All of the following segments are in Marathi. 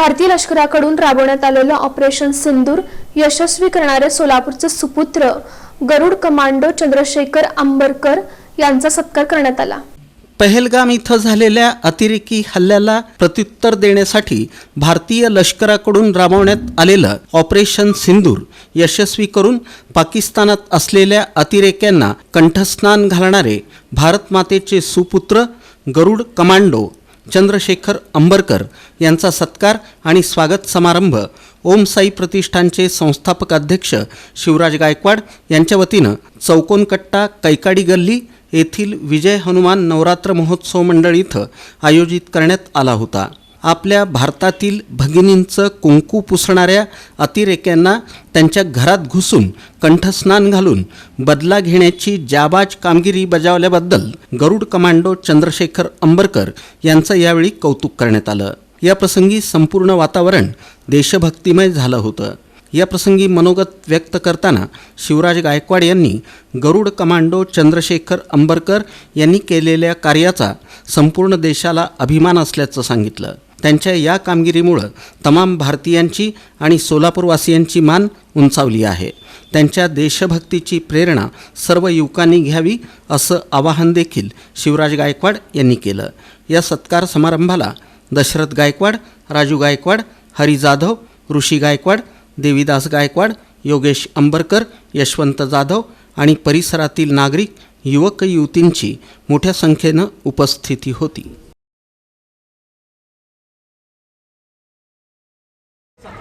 भारतीय लष्कराकडून राबवण्यात आलेलं ऑपरेशन सिंदूर यशस्वी करणारे सोलापूरचे सुपुत्र गरुड कमांडो चंद्रशेखर आंबरकर यांचा सत्कार करण्यात आला. पहलगाम इथं झालेल्या अतिरेकी हल्ल्याला प्रत्युत्तर देण्यासाठी भारतीय लष्कराकडून राबवण्यात आलेलं ऑपरेशन सिंदूर यशस्वी करून पाकिस्तानात असलेल्या अतिरेक्यांना कंठस्नान घालणारे भारत मातेचे सुपुत्र गरुड कमांडो चंद्रशेखर अंबरकर यांचा सत्कार आणि स्वागत समारंभ ओम साई प्रतिष्ठानचे संस्थापक अध्यक्ष शिवराज गायकवाड यांच्या वतीनं चौकोनकट्टा कैकाडी गल्ली येथील विजय हनुमान नवरात्र महोत्सव मंडळ इथं आयोजित करण्यात आला होता. आपल्या भारतातील भगिनींचं कुंकू पुसणाऱ्या अतिरेक्यांना त्यांच्या घरात घुसून कंठस्नान घालून बदला घेण्याची जाबाज कामगिरी बजावल्याबद्दल गरुड कमांडो चंद्रशेखर अंबरकर यांचं यावेळी कौतुक करण्यात आलं. या प्रसंगी संपूर्ण वातावरण देशभक्तिमय झालं होतं. या प्रसंगी मनोगत व्यक्त करताना शिवराज गायकवाड यांनी गरुड कमांडो चंद्रशेखर अंबरकर यांनी केलेल्या कार्याचा संपूर्ण देशाला अभिमान असल्याचं सांगितलं. त्यांच्या या कामगिरीमुळं तमाम भारतीयांची आणि सोलापूरवासियांची मान उंचावली आहे. त्यांच्या देशभक्तीची प्रेरणा सर्व युवकांनी घ्यावी असं आवाहन देखील शिवराज गायकवाड यांनी केलं. या सत्कार समारंभाला दशरथ गायकवाड राजू गायकवाड हरी जाधव ऋषी गायकवाड देवीदास गायकवाड योगेश अंबरकर यशवंत जाधव आणि परिसरातील नागरिक युवक युवतींची मोठ्या संख्येनं उपस्थिती होती.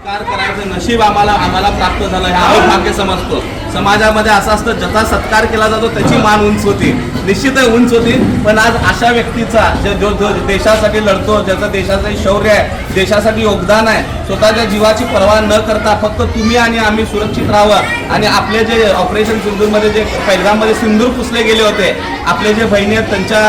कार करायचं नशीब आम्हाला आम्हाला प्राप्त झालं हे आम्ही भाग्य समजतो. समाजामध्ये असं असतं ज्याचा सत्कार केला जातो त्याची मान उंच होती. निश्चित उंच होती पण आज अशा व्यक्तीचा जो जो देशासाठी लढतो ज्याचं देशाचं शौर्य आहे देशासाठी योगदान आहे स्वतःच्या जीवाची पर्वा न करता फक्त तुम्ही आणि आम्ही सुरक्षित राहावं. आणि आपले जे ऑपरेशन सिंधूरमध्ये जे पहिलगाममध्ये सिंदूर पुसले गेले होते आपले जे बहिणी आहेत त्यांच्या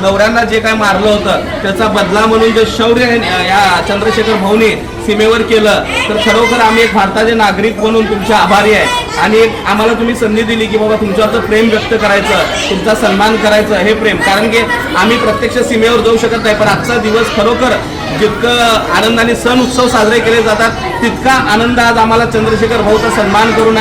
नवऱ्यांना जे काय मारलं होतं त्याचा बदला म्हणून जे शौर्य आहे, या चंद्रशेखर भाऊनी सीमेवर केलं तर खरोखर आम्ही एक भारताचे नागरिक म्हणून तुमचे आभारी आहे. आणि एक आम्हाला तुम्ही संधी दिली की बाबा तुमच्यावरचं प्रेम व्यक्त करायचं तुमचा सन्मान करायचं हे प्रेम. कारण की आम्ही प्रत्यक्ष सीमेवर जाऊ शकत नाही पण आजचा दिवस खरोखर जितकं आनंदाने सण उत्सव साजरे केले जातात तितका आनंद आज आम्हाला चंद्रशेखर भाऊचा सन्मान करून